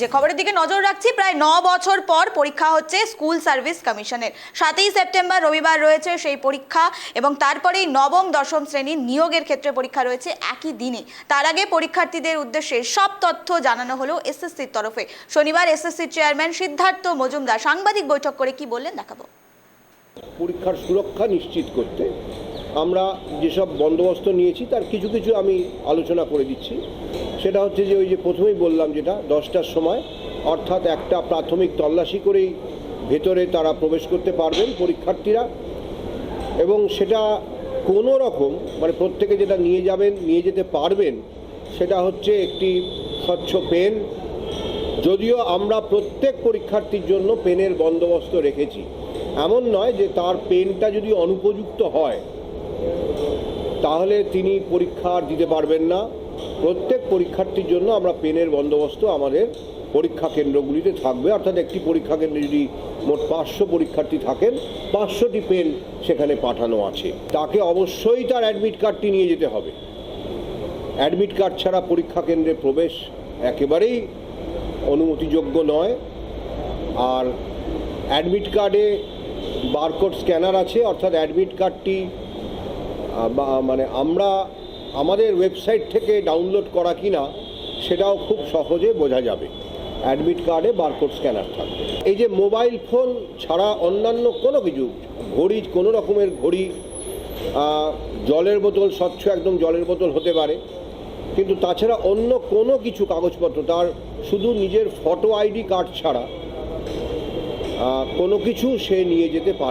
যে খবরের দিকে নজর রাখছি। প্রায় ন বছর পর পরীক্ষা হচ্ছে স্কুল সার্ভিস কমিশনের। সাতই সেপ্টেম্বর রবিবার রয়েছে সেই পরীক্ষা এবং তারপরেই নবম, দশম শ্রেণির নিয়োগের ক্ষেত্রে পরীক্ষা রয়েছে একই দিনে। তার আগে পরীক্ষার্থীদের উদ্দেশ্যে সব তথ্য জানানো হলো এসএসসির তরফে। শনিবার এসএসসির চেয়ারম্যান সিদ্ধার্থ মজুমদার সাংবাদিক বৈঠক করে কি বললেন দেখাবো। পরীক্ষার সুরক্ষা নিশ্চিত করতে আমরা যেসব বন্দোবস্ত নিয়েছি, তার কিছু কিছু আমি আলোচনা করে দিচ্ছি। সেটা হচ্ছে যে ওই যে প্রথমেই বললাম যেটা, দশটার সময়, অর্থাৎ একটা প্রাথমিক তল্লাশি করেই ভেতরে তারা প্রবেশ করতে পারবেন পরীক্ষার্থীরা। এবং সেটা কোনো রকম মানে প্রত্যেকে যেটা নিয়ে যাবেন, নিয়ে যেতে পারবেন, সেটা হচ্ছে একটি স্বচ্ছ পেন। যদিও আমরা প্রত্যেক পরীক্ষার্থীর জন্য পেনের বন্দোবস্ত রেখেছি। এমন নয় যে তার পেনটা যদি অনুপযুক্ত হয়, তাহলে তিনি পরীক্ষা দিতে পারবেন না। প্রত্যেক পরীক্ষার্থীর জন্য আমরা পেনের বন্দোবস্ত আমাদের পরীক্ষা কেন্দ্রগুলিতে থাকবে। অর্থাৎ একটি পরীক্ষা কেন্দ্রে যদি মোট পাঁচশো পরীক্ষার্থী থাকেন, পাঁচশোটি পেন সেখানে পাঠানো আছে। তাকে অবশ্যই তার অ্যাডমিট কার্ডটি নিয়ে যেতে হবে। অ্যাডমিট কার্ড ছাড়া পরীক্ষা কেন্দ্রে প্রবেশ একেবারেই অনুমতিযোগ্য নয়। আর অ্যাডমিট কার্ডে বারকোড স্ক্যানার আছে, অর্থাৎ অ্যাডমিট কার্ডটি মানে আমরা আমাদের ওয়েবসাইট থেকে ডাউনলোড করা কিনা সেটাও খুব সহজে বোঝা যাবে। অ্যাডমিট কার্ডে বারকোড স্ক্যানার থাকবে। এই যে মোবাইল ফোন ছাড়া অন্যান্য কোনো কিছু, ঘড়ি, কোনো রকমের ঘড়ি জলের বোতল, স্বচ্ছ একদম জলের বোতল হতে পারে। কিন্তু তাছাড়া অন্য কোনো কিছু কাগজপত্র, তার শুধু নিজের ফটো আইডি কার্ড ছাড়া কোনো কিছু সে নিয়ে যেতে পারে